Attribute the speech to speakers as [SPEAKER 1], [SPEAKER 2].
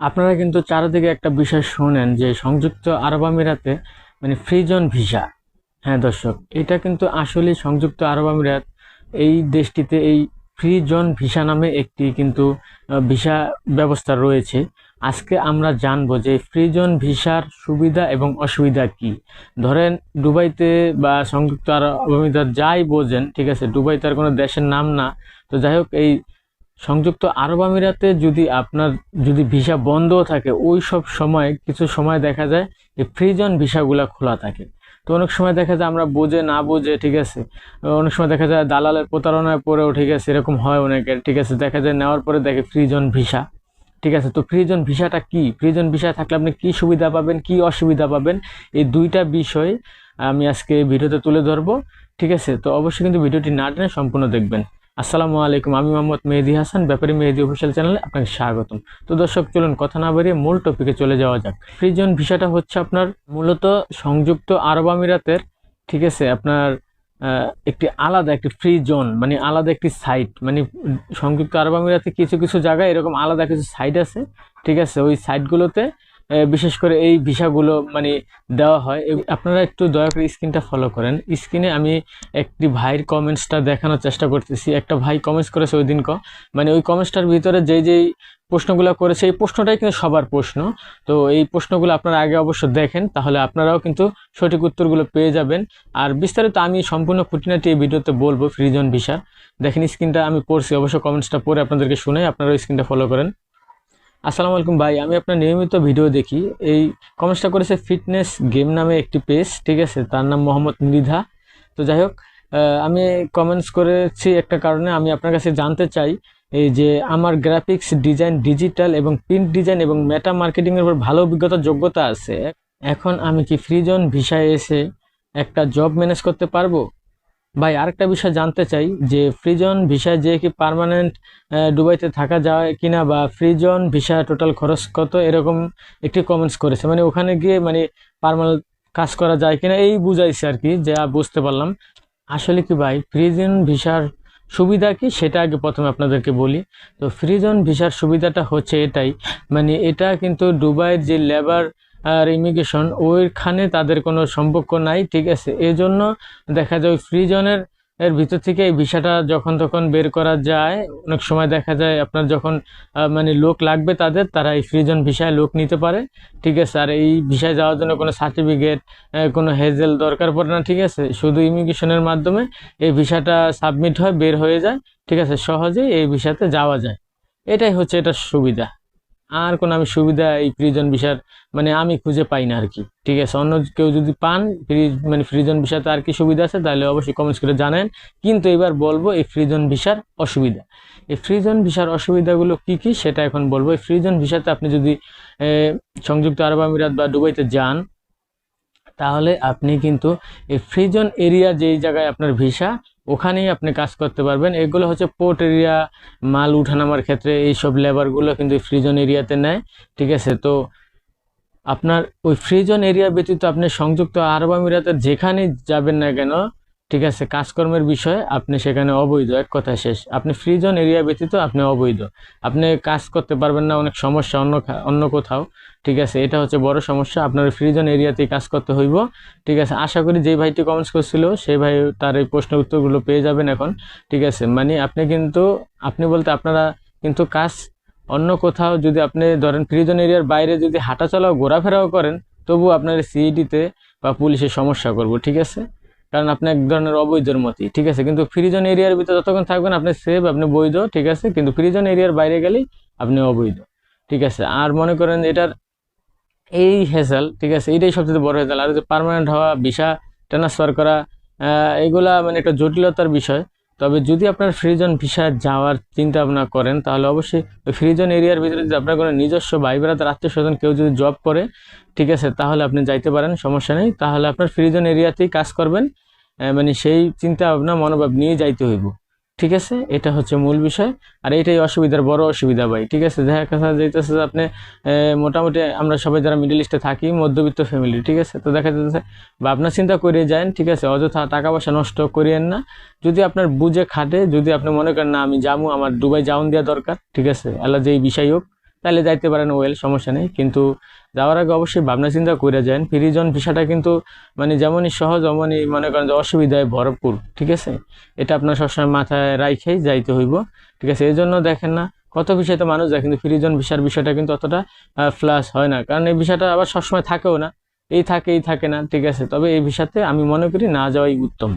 [SPEAKER 1] আপনারা কিন্তু চারিদিকে একটা বিষয় শোনেন যে সংযুক্ত আরব আমিরাতে মানে ফ্রিজন ভিসা হ্যাঁ দর্শক, এটা কিন্তু আসলে সংযুক্ত আরব আমিরাত এই দেশটিতে এই ফ্রি জোন ভিসা নামে একটি কিন্তু ভিসা ব্যবস্থা রয়েছে। আজকে আমরা জানব যে ফ্রি জোন ভিসার সুবিধা এবং অসুবিধা কি। ধরেন দুবাইতে বা সংযুক্ত আরব আমিরাত যাই বোঝেন, ঠিক আছে দুবাই তার কোনো দেশের নাম না, তো যাই হোক এই সংযুক্ত আরব আমিরাতে যদি আপনার, যদি ভিসা বন্ধও থাকে ওই সব সময়, কিছু সময় দেখা যায় এই ফ্রিজন ভিসাগুলা খোলা থাকে। তো অনেক সময় দেখা যায় আমরা বুঝে না বুঝে, ঠিক আছে? অনেক সময় দেখা যায় দালালের প্রতারণায় পড়েও ঠিক আছে, এরকম হয় অনেকের, ঠিক আছে? দেখা যায় নেওয়ার পরে দেখে ফ্রিজন ভিসা, ঠিক আছে? তো ফ্রিজন ভিসাটা কি? ফ্রিজন ভিসা থাকলে আপনি কি সুবিধা পাবেন, কি অসুবিধা পাবেন? এই দুইটা বিষয় আমি আজকে ভিডিওতে তুলে ধরবো, ঠিক আছে? তো অবশ্যই কিন্তু ভিডিওটি না টেনে সম্পূর্ণ দেখবেন। আসসালামু আলাইকুম, আমি মোহাম্মদ মেহেদি হাসান, ব্যাপারী মেহেদি অফিসিয়াল চ্যানেলে আপনাকে স্বাগতম। তো দর্শক, চলুন কথা না বাড়িয়ে মূল টপিকে চলে যাওয়া যাক। ফ্রিজন ভিসাটা হচ্ছে আপনার মূলত সংযুক্ত আরব আমিরাতের, ঠিক আছে, আপনার একটি আলাদা একটি ফ্রি জোন মানে আলাদা একটি সাইট মানে সংযুক্ত আরব আমিরাতে কিছু কিছু জায়গায় এরকম আলাদা কিছু সাইট আছে, ঠিক আছে, ওই সাইটগুলোতে বিশেষ করে এই ভিসাগুলো মানে দেওয়া হয়। আপনারা একটু দয়া করে স্ক্রিনটা ফলো করেন। স্ক্রিনে আমি একটি ভাইয়ের কমেন্টসটা দেখানোর চেষ্টা করতেছি। একটা ভাই কমেন্টস করেছে ওই দিন ক মানে ওই কমেন্টসটার ভিতরে যেই যেই প্রশ্নগুলো করেছে, এই প্রশ্নটাই কিন্তু সবার প্রশ্ন। তো এই প্রশ্নগুলো আপনারা আগে অবশ্য দেখেন, তাহলে আপনারাও কিন্তু সঠিক উত্তরগুলো পেয়ে যাবেন। আর বিস্তারিত আমি সম্পূর্ণ খুঁটিনাটি এই ভিডিওতে বলব, ফ্রিজন ভিসা। দেখেন, স্ক্রিনটা আমি পড়ছি। অবশ্য কমেন্টসটা পড়ে আপনাদেরকে শুনে আপনারা স্ক্রিনটা ফলো করেন। আসসালামু আলাইকুম ভাই, আমি আপনার নিয়মিত ভিডিও দেখি। এই কমেন্টসটা করেছে ফিটনেস গেম নামে একটি পেজ, ঠিক আছে? তার নাম মোহাম্মদ মৃধা। তো যাই হোক আমি কমেন্টস করেছি একটা কারণে আমি আপনার কাছে জানতে চাই, এই যে আমার গ্রাফিক্স ডিজাইন ডিজিটাল এবং প্রিন্ট ডিজাইন এবং মেটা মার্কেটিংয়ের উপর ভালো অভিজ্ঞতা, যোগ্যতা আছে। এখন আমি কি ফ্রিজন ভিসায় এসে একটা জব ম্যানেজ করতে পারব? ভাই, আরেকটা বিষয় জানতে চাই যে ফ্রিজন ভিসা যে কি পারমানেন্ট ডুবাইতে থাকা যায় কিনা বা ফ্রিজন ভিসা টোটাল খরচ কত, এরকম একটি কমেন্টস করেছে। মানে ওখানে গিয়ে মানে পারমানেন্ট কাজ করা যায় কিনা, এই বুঝাইছে আর কি, যা বুঝতে পারলাম। আসলে কি ভাই, ফ্রিজন ভিসার সুবিধা কি? সেটা আগে প্রথমে আপনাদেরকে বলি। তো ফ্রিজন ভিসার সুবিধাটা হচ্ছে এটাই মানে এটা কিন্তু দুবাইয়ের যে লেবার আর ইমিগ্রেশন, ওইখানে তাদের কোনো সম্পর্ক নাই, ঠিক আছে? এজন্য দেখা যায় ফ্রি ফ্রিজনের এর ভিতর থেকে এই ভিসাটা যখন তখন বের করা যায়, অনেক সময় দেখা যায় আপনার যখন মানে লোক লাগবে তাদের, তারা এই ফ্রিজন ভিসায় লোক নিতে পারে, ঠিক আছে? আর এই ভিসায় যাওয়ার জন্য কোনো সার্টিফিকেট কোনো হেজেল দরকার পড়ে না, ঠিক আছে? শুধু ইমিগ্রেশনের মাধ্যমে এই ভিসাটা সাবমিট হয়, বের হয়ে যায়, ঠিক আছে? সহজেই এই ভিসাতে যাওয়া যায়। এটাই হচ্ছে এটার সুবিধা। আর কোনো আমি সুবিধা এই ফ্রিজন ভিসার মানে আমি খুঁজে পাই না আর কি। ঠিক আছে, অন্য কেউ যদি পান ফ্রি মানে ফ্রিজন ভিসাতে আর কি সুবিধা আছে, তাহলে অবশ্যই কমেন্টস করে জানেন। কিন্তু এবার বলব এই ফ্রিজন ভিসার অসুবিধা। এই ফ্রিজন ভিসার অসুবিধাগুলো কি কি, সেটা এখন বলব। এই ফ্রিজন ভিসাতে আপনি যদি সংযুক্ত আরব আমিরাত বা দুবাইতে যান, তাহলে আপনি কিন্তু এই ফ্রিজন এরিয়া যেই জায়গায় আপনার ভিসা ওখানেই আপনি কাজ করতে পারবেন। এগুলো হচ্ছে পোর্ট এরিয়া মাল উঠানামার ক্ষেত্রে এইসব লেবারগুলো কিন্তু ফ্রিজন এরিয়াতে নেয়, ঠিক আছে? তো আপনার ওই ফ্রিজন এরিয়া ব্যতীত আপনি সংযুক্ত আরব আমিরাতের যেখানে যাবেন না কেন ঠিক আছে, কাজকর্মের বিষয়ে আপনি সেখানে অবৈধ, এক কথা শেষ। আপনি ফ্রিজন এরিয়া ব্যতীত আপনি অবৈধ। আপনি কাজ করতে পারবেন না, অনেক সমস্যা অন্য অন্য কোথাও। ঠিক আছে, এটা হচ্ছে বড় সমস্যা। আপনার ফ্রিজন এরিয়াতেই কাজ করতে হইব। ঠিক আছে, আশা করি যেই ভাইটি কমেন্টস করছিল সেই ভাই তার এই প্রশ্নের উত্তরগুলো পেয়ে যাবেন এখন। ঠিক আছে মানে আপনি কিন্তু, আপনি বলতে আপনারা কিন্তু কাজ অন্য কোথাও যদি আপনি ধরেন ফ্রিজন এরিয়ার বাইরে যদি হাঁটাচলাও, ঘোরাফেরাও করেন তবু আপনার সিইডিতে বা পুলিশের সমস্যা করব। ঠিক আছে? কারণ আপনি এক ধরনের অবৈধর মতই ঠিক আছে? কিন্তু ফ্রিজন এরিয়ার ভিতরে যতক্ষণ থাকবেন আপনি সেফ আপনি বৈধ, ঠিক আছে? কিন্তু ফ্রিজন এরিয়ার বাইরে গেলেই আপনি অবৈধ, ঠিক আছে? আর মনে করেন এটার এই হেজাল ঠিক আছে? এটাই সবচেয়ে বড় হেজাল আর যে পার্মানেন্ট হওয়া ভিসা ট্রান্সফার করা এগুলা মানে একটা জটিলতার বিষয়। তবে যদি আপনার ফ্রিজন ভিসা যাওয়ার চিন্তা ভাবনা করেন, তাহলে অবশ্যই ওই ফ্রিজন এরিয়ার ভিতরে যদি আপনার কোনো নিজস্ব ভাই বেড়াতার আত্মীয় স্বজন কেউ যদি জব করে, ঠিক আছে? তাহলে আপনি যাইতে পারেন, সমস্যা নেই। তাহলে আপনার ফ্রিজন এরিয়াতেই কাজ করবেন। মানে সেই চিন্তা ভাবনা, মনোভাব নিয়ে যাইতে হইব। ঠিক আছে? এটা হচ্ছে মূল বিষয়। আর এটাই অসুবিধার বড় অসুবিধা ভাই। ঠিক আছে? দেখা যাইতেছে যে আপনি মোটামুটি আমরা সবাই যারা মিডল ইস্টে থাকি, মধ্যবিত্ত ফ্যামিলি ঠিক আছে? তো দেখা যাচ্ছে বা আপনার চিন্তা করে যান, ঠিক আছে? অযথা টাকা পয়সা নষ্ট করিয়েন না। যদি আপনার বুঝে খাটে, যদি আপনি মনে করেন, না, আমি যাব, আমার দুবাই যাওন দেওয়া দরকার ঠিক আছে? আল্লাহ যেই বিষয় হোক, তাহলে যাইতে পারেন ওয়েল সমস্যা নেই। কিন্তু যাওয়ার আগে অবশ্যই ভাবনা চিন্তা করে যান। ফ্রিজন ভিসাটা কিন্তু মানে যেমনই সহজ, অমনই মনে করেন যে অসুবিধায় ভরপুর, ঠিক আছে? এটা আপনার সবসময় মাথায় রাইখেই যাইতে হইব, ঠিক আছে? এই জন্য দেখেন না, কত বিষয়ে তো মানুষ যায়, কিন্তু ফ্রিজন ভিসার বিষয়টা কিন্তু অতটা ফ্লাস হয় না। কারণ এই বিষয়টা আবার সবসময় থাকেও না। এই থাকে এই থাকে না, ঠিক আছে? তবে এই ভিসাতে আমি মনে করি না যাওয়াই উত্তম।